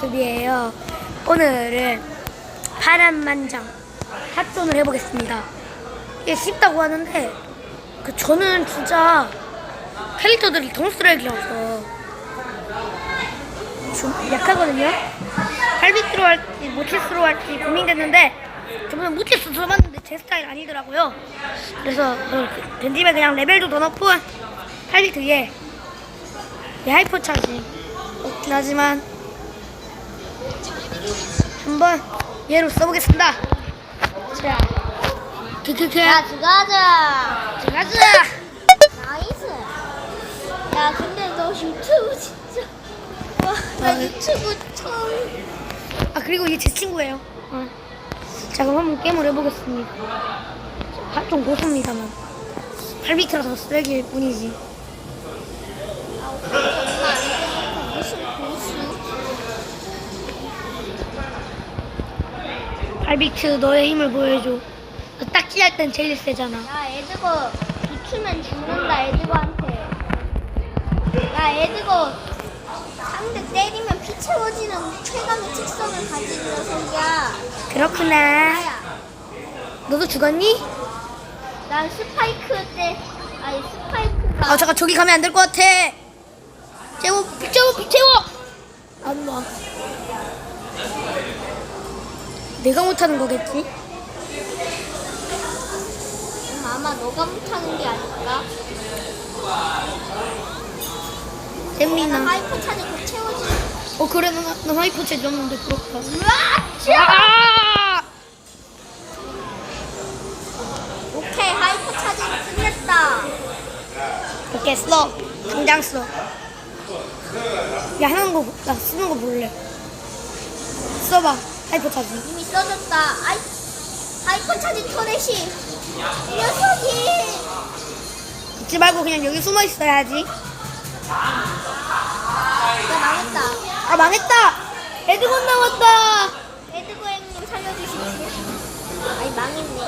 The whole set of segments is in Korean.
모습이에요. 오늘은 파란만장 합존을 해보겠습니다. 이게 쉽다고 하는데 그 저는 진짜 캐릭터들이 동스레기라서 좀 약하거든요. 팔비트로 할지 모체스로 할지 고민됐는데 저번에 모체스 써봤는데 제 스타일 아니더라고요. 그래서 어, 그- 벤집에 그냥 레벨도 더 높고 팔비트 위에 이 하이퍼 차지 하지만 한번 얘로 써보겠습니다. 자, 크크크. 야, 들어가자. 들어가자. 나이스. 야, 근데 너 유튜브 진짜. 와, 나 아, 네. 유튜브 처음. 아 그리고 얘 제 친구예요. 어. 자 그럼 한번 게임을 해보겠습니다. 아, 좀 고수입니다만 8비트라서 쓰레기일 뿐이지. 8비트 너의 힘을 보여줘. 너 딱지 할 땐 제일 세잖아. 야, 애드거 비추면 죽는다, 애드거한테. 야, 애드거 상대 때리면 피 채워지는 최강의 특성을 가진 녀석이야. 그렇구나. 나야. 너도 죽었니? 난 스파이크 때, 아니, 스파이크가. 아 잠깐 저기 가면 안 될 것 같아. 채워, 비 채워, 비 채워. 안 와. 내가 못하는 거겠지? 음, 아마 너가 못하는 게 아닐까? 나 잼민아. 하이퍼 차지 곧 채워지는. 어 그래 나, 나 하이퍼 제줬는데 그렇다. 으아! 아! 오케이, 하이퍼 차지 끝냈다. 오케이 써. 당장 써. 야 하는 거, 나 쓰는 거 볼래. 써봐. 하이퍼 차지. 써졌다. 아이, 하이퍼 차지 토레시. 이 녀석이. 잊지 말고 그냥 여기 숨어 있어야지. 나 망했다. 아 망했다. 에드건 나왔다. 에드고 형님 살려주시지. 아이, 망했네.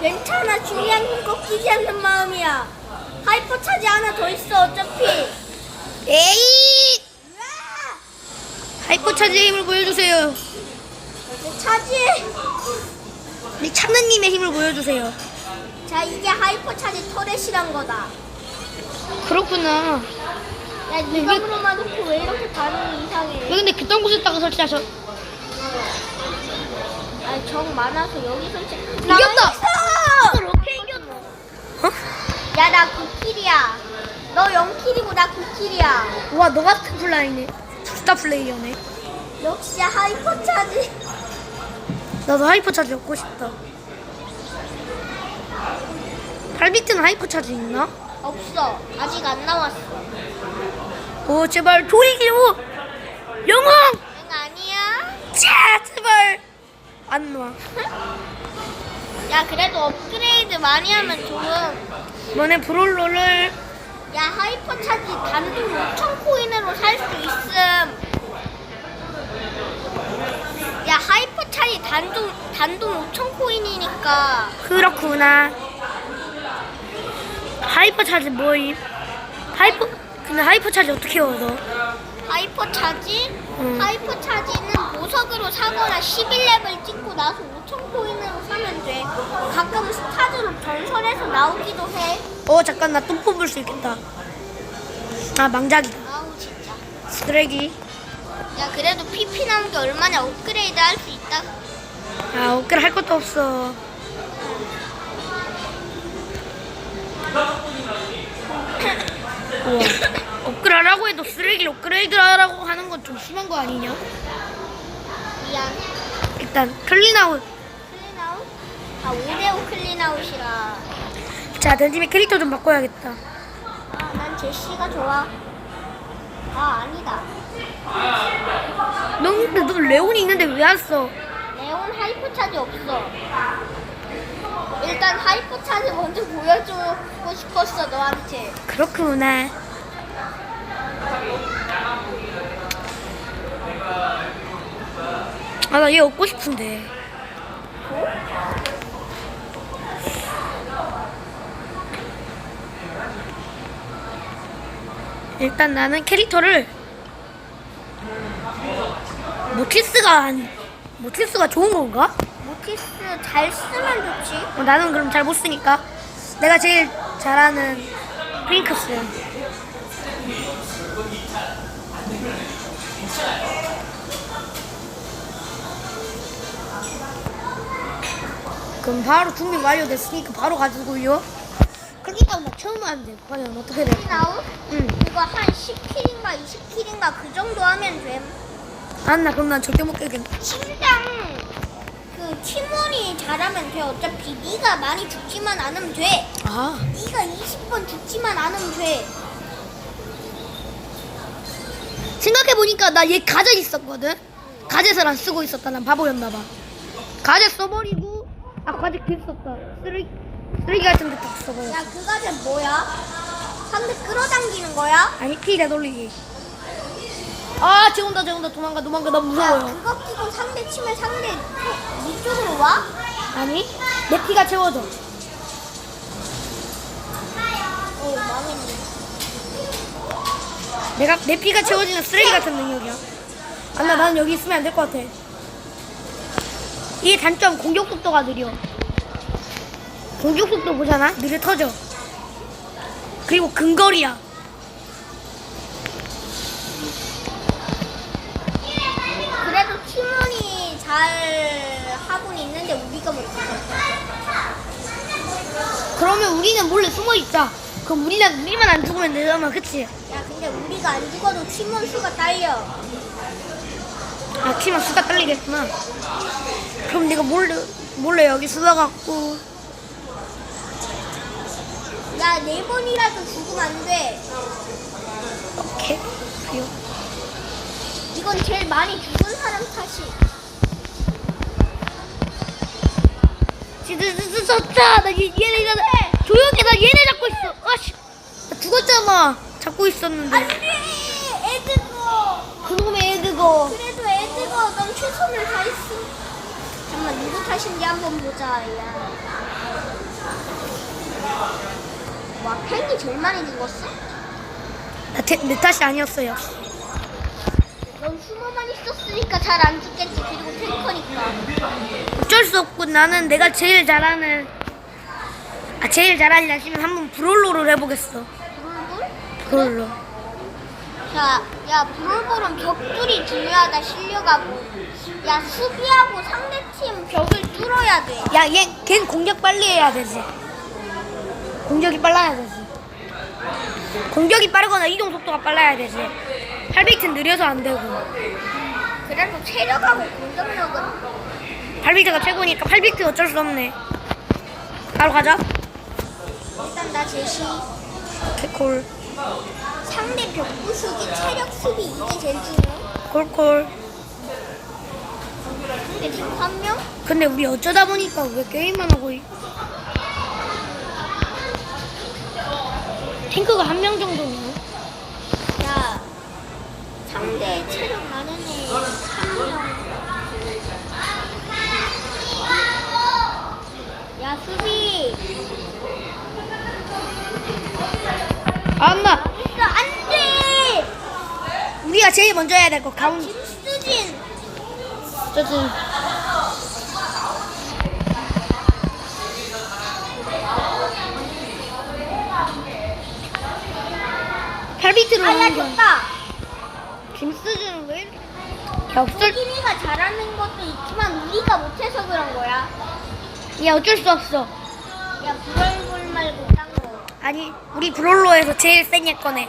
괜찮아. 중요한 건 꺾이지 않는 마음이야. 하이퍼 차지 하나 더 있어, 어차피. 에이. 으아! 하이퍼 차지의 힘을 보여주세요. 차지해. 우리 창느님의 힘을 보여주세요. 자, 이게 하이퍼 차지 터렛이란 거다. 그렇구나. 야, 이감으로만 놓고 왜 이렇게 반응이 왜 이상해? 근데 그딴 곳에다가 설치하셔? 아, 정 많아서 여기 설치. 이겼다! 이렇게 이겼다. 어? 야, 나 9킬이야. 너 0킬이고 나 9킬이야. 와, 너 같은 플레이네. 스타 플레이어네. 역시 하이퍼 차지. 나도 하이퍼 차지 얻고 싶다. 8비트는 하이퍼 차지 있나? 없어. 아직 안 나왔어. 오, 제발 조이기로 영웅! 응, 아니야. 자, 제발 안 놔. 야, 그래도 업그레이드 많이 하면 좋음. 너네 브롤로를 야, 하이퍼 차지 단돈 5천 코인으로 살 수 있음. 야, 하이퍼 차지 단돈 단돈 5천 코인이니까. 그렇구나. 하이퍼 차지 뭐임? 하이퍼 근데 하이퍼 차지 어떻게 얻어? 하이퍼 차지? 응. 하이퍼 차지는 보석으로 사거나 11렙을 찍고 나서 5천 코인으로 사면 돼. 가끔 스타즈로 전설에서 나오기도 해. 어 잠깐 나또 뽑을 수 있겠다. 아 망작이다. 아우 진짜. 쓰레기. 야 그래도 PP 나온 게 얼마나 업그레이드 할 수 있다. 아 업글 할 것도 없어. 우와. 하라고 해도 쓰레기 업그레이드 하라고 하는 건 좀 심한 거 아니냐? 미안. 일단 클린아웃. 클린아웃? 아 5대5 클린아웃이라. 자, 던짐이 캐릭터 좀 바꿔야겠다. 아 난 제시가 좋아. 아 아니다. 너 근데 너 레온이 있는데 왜안 써? 차지 없어. 일단 차지 먼저 보여주고 싶었어 너한테. 그렇구나. 아, 나 얘 얻고 싶은데. 일단 나는 캐릭터를 모티스가 안- 모티스가 좋은 건가? 모티스 잘 쓰면 좋지. 어, 나는 그럼 잘 못 쓰니까 내가 제일 잘하는 프링크스 그럼 바로 준비 완료됐으니까 바로 가지고요 그러니까 나 처음 하는데 과연 어떻게 돼? 나우? 응 이거 한 10킬인가 20킬인가 그 정도 하면 됨. 안나 그럼 난 절대 못 깨겠네 팀장 그 팀원이 잘하면 돼. 어차피 네가 많이 죽지만 않으면 돼. 아 네가 20번 죽지만 않으면 돼. 생각해 보니까 나 얘 가젯 있었거든? 가젯을 안 쓰고 있었다. 난 바보였나 봐. 가젯 써버리고, 아, 가젯 길 썼다. 쓰레기, 쓰레기 같은 데다 써버렸어. 야 그가 쟤 뭐야? 상대 끌어당기는 거야? 아니, 피 되돌리기. 아, 쟤 온다. 도망가, 도망가. 나 야 무서워요. 그거 끼고 상대 치면 상대 네 쪽으로 와? 아니, 내 피가 채워져. 어 망했네. 내가, 내 피가 채워지는 쓰레기 같은 능력이야. 아, 나, 나는 여기 있으면 안 될 것 같아. 이 단점, 공격 속도가 느려. 공격 속도 보잖아? 느려 터져. 그리고 근거리야. 그러면 우리는 몰래 숨어 있자. 그럼 우리는 우리만 안 죽으면 되잖아, 그치? 야 근데 우리가 안 죽어도 팀원 수가 딸려. 아, 팀은 수가 딸리겠구나. 그럼 내가 몰래 몰래 여기 숨어갖고 야 네 번이라도 죽으면 안 돼. 이렇게 비요. 이건 제일 많이 죽은 사람 탓이. 졌다. 나 얘, 얘네 나 조용히 나 얘네 잡고 있어. 아씨, 나 죽었잖아. 잡고 있었는데. 에드거. 그놈의 애드거. 그래도 에드거 넌 최선을 다했어. 잠깐만 누구 탓인지 한번 보자. 야. 와 팬이 제일 많이 죽었어? 나 태, 내 탓이 아니었어요. 넌 숨어만 있었으니까 잘 안 죽겠지. 그리고 탱커니까. 어쩔 수 없고 나는 내가 제일 잘하는 아 제일 잘하지 않으면 한번 브롤로를 해보겠어. 불불? 브롤로. 자, 야 브롤볼은 벽돌이 중요하다 실력하고. 야 수비하고 상대팀 벽을 뚫어야 돼. 야, 얘, 걘 공격 빨리 해야 되지. 공격이 빨라야 되지. 공격이 빠르거나 이동 속도가 빨라야 되지. 8비트는 느려서 안 되고. 그래도 체력하고 공격력은 8비트가 최고니까 8비트 어쩔 수 없네. 바로 가자. 일단 나 제시. 콜. 상대 벽 부수기 체력 수비 이게 제일 중요. 콜콜. 근데 탱커 한 명? 근데 우리 어쩌다 보니까 왜 게임만 하고 있... 탱크가 한 명 정도네. 야 상대 체력 많은 애한 명. 야 수비. 안나. 이거 안 돼. 우리가 제일 먼저 해야 될거 가운. 김수진. 저지. 팔비트로 아야 오는 거. 졌다. 김수준은 왜 이렇게 격설? 호기미가 잘하는 것도 있지만 우리가 못해서 그런 거야. 야 어쩔 수 없어. 야 브롤볼 말고 딴 거. 아니 우리 브롤로에서 제일 센얘 꺼내.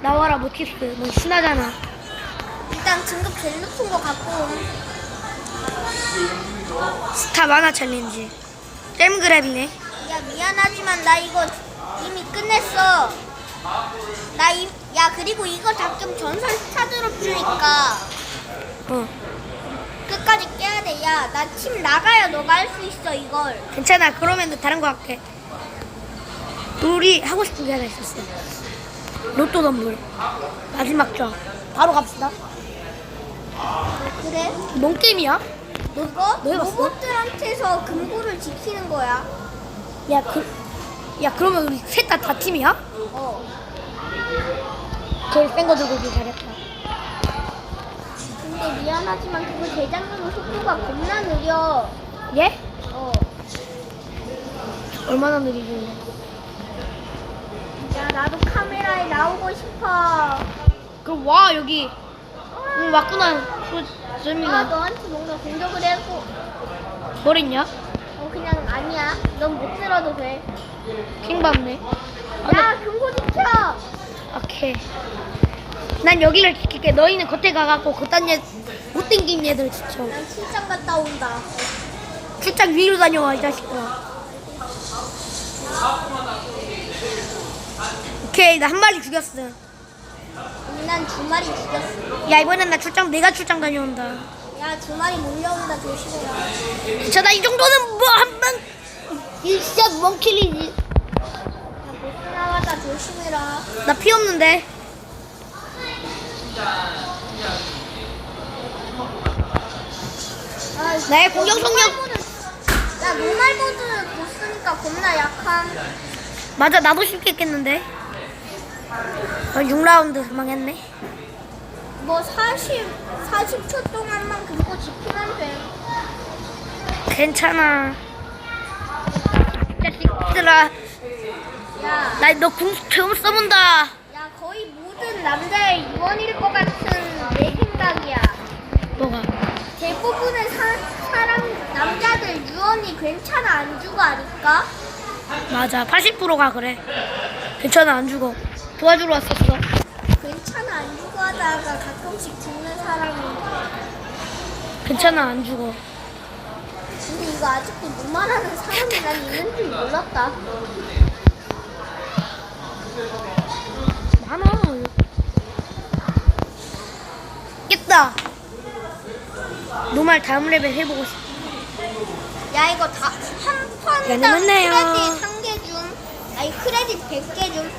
나와라 모티스. 너 신하잖아. 일단 등급 제일 높은 거 갖고 옴. 스타 만화 챌린지. 잼그랩이네. 야 미안하지만 나 이거 이미 끝냈어. 나 이, 야 그리고 이거 가끔 전설 스타드롭 주니까 어. 끝까지 깨야 돼. 야나팀 나가야 너가 할 수 있어 이걸. 괜찮아. 그러면 다른 거 할게. 우리 하고 싶은 게 하나 있었어. 로또 덤불. 마지막 점. 바로 갑시다. 그래? 뭔 게임이야? 그거 너 해봤어? 로봇들한테서 금고를 지키는 거야. 야, 그, 야, 그러면 우리 셋 다 다 팀이야? 어. 제일 센 거 들고 오길 잘했다. 근데 미안하지만 그거 대장으로 속도가 겁나 느려. 예? 어. 얼마나 느리길래? 야 나도 카메라에 나오고 싶어. 그럼 와 여기. 응 왔구나. 그아 잼민아. 너한테 뭔가 공격을 했고. 뭘 했냐? 어 그냥 아니야. 넌 못 들어도 돼. 킹 받네. 야 경고 지켜. 오케이. 난 여기를 지킬게. 너희는 겉에 가갖고 그딴 얘, 못생긴 얘들 지켜. 난 출장 갔다 온다. 출장 위로 다녀와, 이 자식들아. 오케이, 나 한 마리 죽였어. 난 두 마리 죽였어. 야, 이번엔 나 출장, 내가 출장 다녀온다. 야 두 마리 몰려온다 조심해라. 괜찮아, 이 정도는 뭐, 한 방, 일샷 원킬이지. 야 못 나가다 조심해라. 나 피 없는데. 아, 나의 공격 성격. 야 노말모드 못 쓰니까 겁나 약한. 맞아, 나도 쉽게 깼는데. 어, 6라운드 망했네. 뭐 40, 40초 동안만 그거 지키면 돼. 괜찮아. 자식들아, 야, 나너 궁 처음 써본다. 모든 남자의 유언일 것 같은 내 생각이야. 뭐가? 대부분의 사, 사람 남자들 유언이 괜찮아 안 주고 하니까. 맞아, 80%가 그래. 괜찮아, 안 죽어. 도와주러 왔었어. 괜찮아 안 주고 하다가 가끔씩 죽는 사람이. 괜찮아, 안 죽어. 근데 이거 아직도 무말하는 사람이 난 있는 줄 몰랐다. 많아. 깼다. 노말 다음 레벨 해보고 싶어. 야 이거 다한 네, 판당. 크레딧 한개 줌. 아니 크레딧 100개 줌.